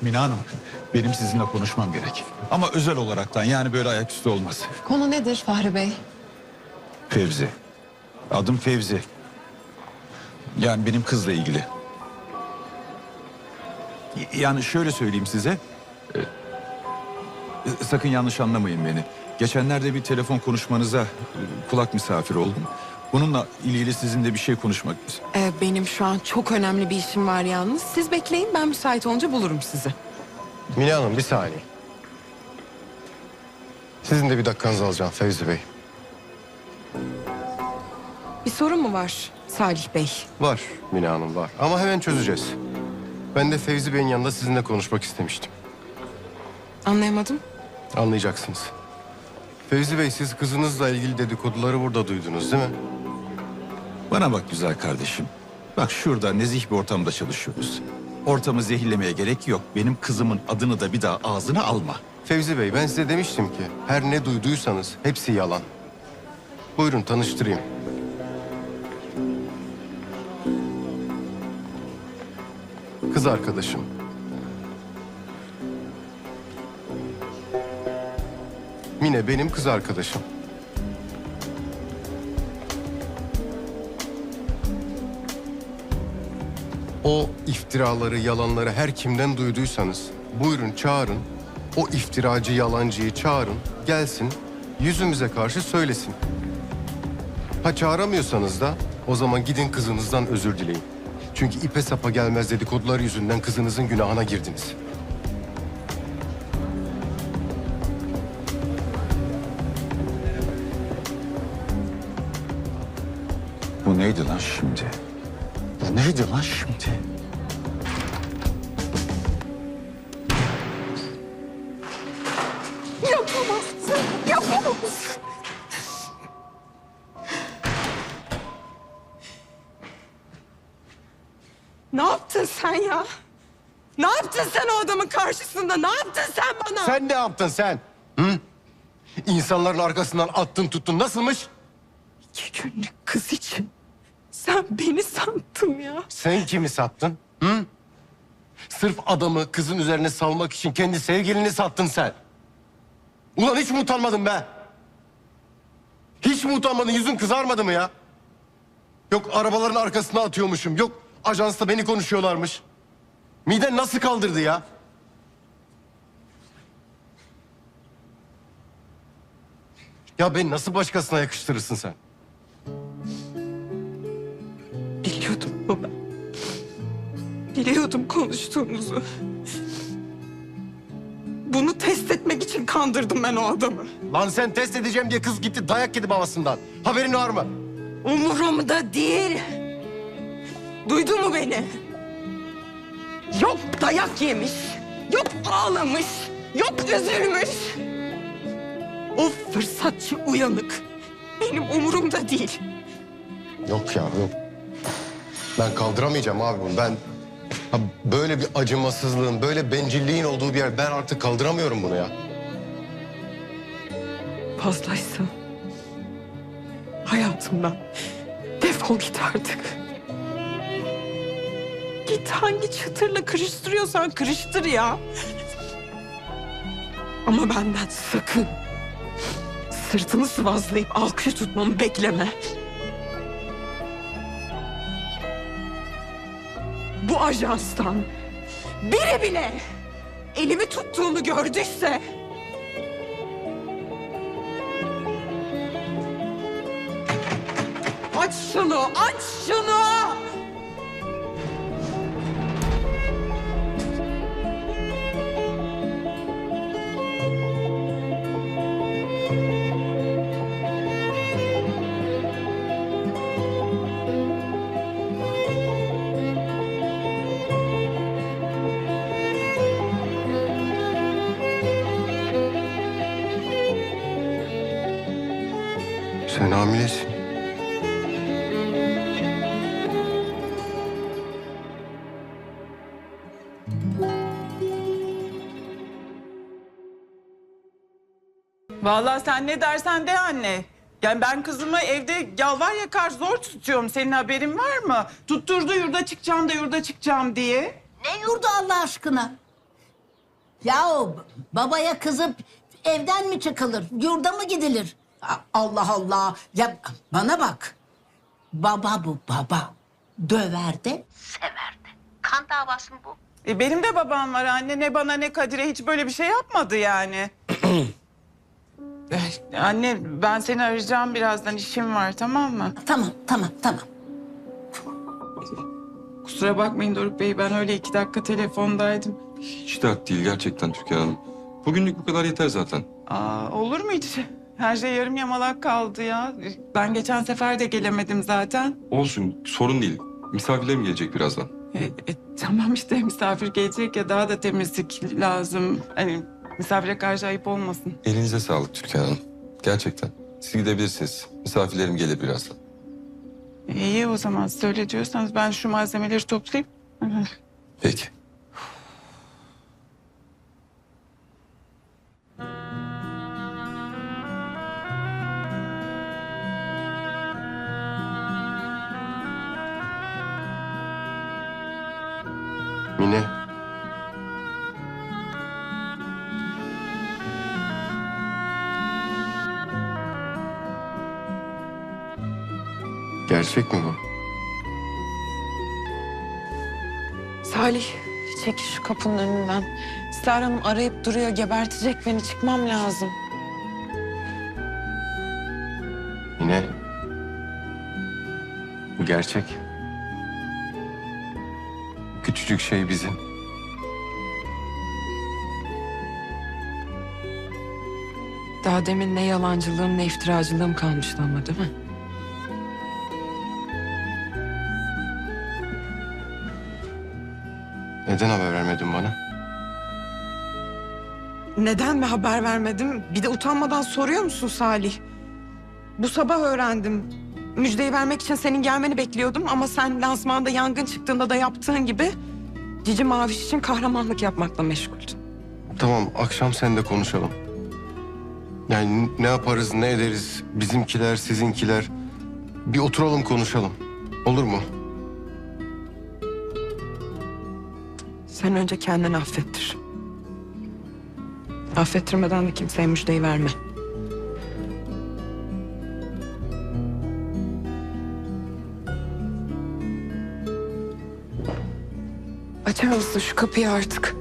Mina Hanım, benim sizinle konuşmam gerek. Ama özel olaraktan yani böyle ayaküstü olmaz. Konu nedir Fahri Bey? Fevzi. Adım Fevzi. Yani benim kızla ilgili. Yani şöyle söyleyeyim size. e, e, Sakın yanlış anlamayın beni. Geçenlerde bir telefon konuşmanıza e, kulak misafir oldum. Bununla ilgili sizinle bir şey konuşmak Ee, benim şu an çok önemli bir işim var yalnız. Siz bekleyin ben müsait olunca bulurum sizi. Mine Hanım bir saniye. Sizin de bir dakikanızı alacağım Fevzi Bey. Bir sorun mu var Salih Bey? Var Mine Hanım var ama hemen çözeceğiz. Ben de Fevzi Bey'in yanında sizinle konuşmak istemiştim. Anlayamadım. Anlayacaksınız. Fevzi Bey siz kızınızla ilgili dedikoduları burada duydunuz değil mi? Bana bak güzel kardeşim. Bak şurada nezih bir ortamda çalışıyoruz. Ortamı zehirlemeye gerek yok. Benim kızımın adını da bir daha ağzına alma. Fevzi Bey ben size demiştim ki her ne duyduysanız hepsi yalan. Buyurun tanıştırayım. Kız arkadaşım. Mine benim kız arkadaşım. O iftiraları, yalanları her kimden duyduysanız buyurun çağırın. O iftiracı, yalancıyı çağırın, gelsin yüzümüze karşı söylesin. Ha çağıramıyorsanız da o zaman gidin kızınızdan özür dileyin. Çünkü ipe sapa gelmez dedikodular yüzünden kızınızın günahına girdiniz. Bu neydi lan şimdi? Neydi lan şimdi? Yapamazsın, yapamazsın. Ne yaptın sen ya? Ne yaptın sen o adamın karşısında? Ne yaptın sen bana? Sen ne yaptın sen? Hı? İnsanların arkasından attın tuttun nasılmış? İki günlük kız için sen beni sattın ya. Sen kimi sattın? Hı? Sırf adamı kızın üzerine salmak için kendi sevgilini sattın sen. Ulan hiç mi utanmadın be? Hiç mi utanmadın? Yüzün kızarmadı mı ya? Yok arabaların arkasına atıyormuşum. Yok ajansta beni konuşuyorlarmış. Miden nasıl kaldırdı ya? Ya beni nasıl başkasına yakıştırırsın sen? Baba. Biliyordum konuştuğumuzu. Bunu test etmek için kandırdım ben o adamı. Lan sen test edeceğim diye kız gitti dayak yedi babasından. Haberin var mı? Umurumda değil. Duydun mu beni? Yok dayak yemiş, yok ağlamış, yok üzülmüş. O fırsatçı uyanık. Benim umurumda değil. Yok ya yok. Ben kaldıramayacağım abi bunu. Ben böyle bir acımasızlığın, böyle bencilliğin olduğu bir yer ben artık kaldıramıyorum bunu ya. Fazlaysa hayatımdan defol git artık. Git hangi çıtırla kırıştırıyorsan kırıştır ya. Ama benden sakın sırtını sıvazlayıp alkış tutmamı bekleme. Bu ajanstan biri bile elimi tuttuğumu gördüyse Aç şunu, aç şunu! Sen hamilesin. Vallahi sen ne dersen de anne. Yani ben kızımı evde yalvar yakar zor tutuyorum. Senin haberin var mı? Tutturdu yurda çıkacağım da yurda çıkacağım diye. Ne yurdu Allah aşkına? Yahu babaya kızıp evden mi çıkılır? Yurda mı gidilir? Allah Allah. Ya bana bak. Baba bu baba. Döver de sever de. Kan davası mı bu? E, benim de babam var anne. Ne bana ne Kadir'e hiç böyle bir şey yapmadı yani. Eh, anne ben seni arayacağım birazdan işim var tamam mı? Tamam tamam tamam. Kusura bakmayın Doruk Bey ben öyle iki dakika telefondaydım. Hiç dert değil gerçekten Türkan Hanım. Bugünlük bu kadar yeter zaten. Aa, olur mu hiç? Her şey yarım yamalak kaldı ya. Ben geçen sefer de gelemedim zaten. Olsun sorun değil. Misafirlerim gelecek birazdan. E, e, tamam işte misafir gelecek ya daha da temizlik lazım. Hani misafire karşı ayıp olmasın. Elinize sağlık Türkan Hanım. Gerçekten. Siz gidebilirsiniz. Misafirlerim gelir birazdan. İyi o zaman söyle diyorsanız ben şu malzemeleri toplayayım. Peki. Gerçek mi bu? Salih çekil şu kapının önünden. Star Hanım arayıp duruyor gebertecek beni çıkmam lazım. Mine. Bu gerçek. Küçücük şey bizim. Daha demin ne yalancılığım ne iftiracılığım kalmıştı ama değil mi? Neden haber vermedin bana? Neden mi haber vermedim? Bir de utanmadan soruyor musun Salih? Bu sabah öğrendim. Müjdeyi vermek için senin gelmeni bekliyordum ama sen lansmanda yangın çıktığında da yaptığın gibi Cici Maviş için kahramanlık yapmakla meşguldün. Tamam akşam sen de konuşalım. Yani ne yaparız ne ederiz bizimkiler sizinkiler. Bir oturalım konuşalım. Olur mu? Sen önce kendini affettir. Affettirmeden de kimseye müjdeyi verme. Açar mısın şu kapıyı artık?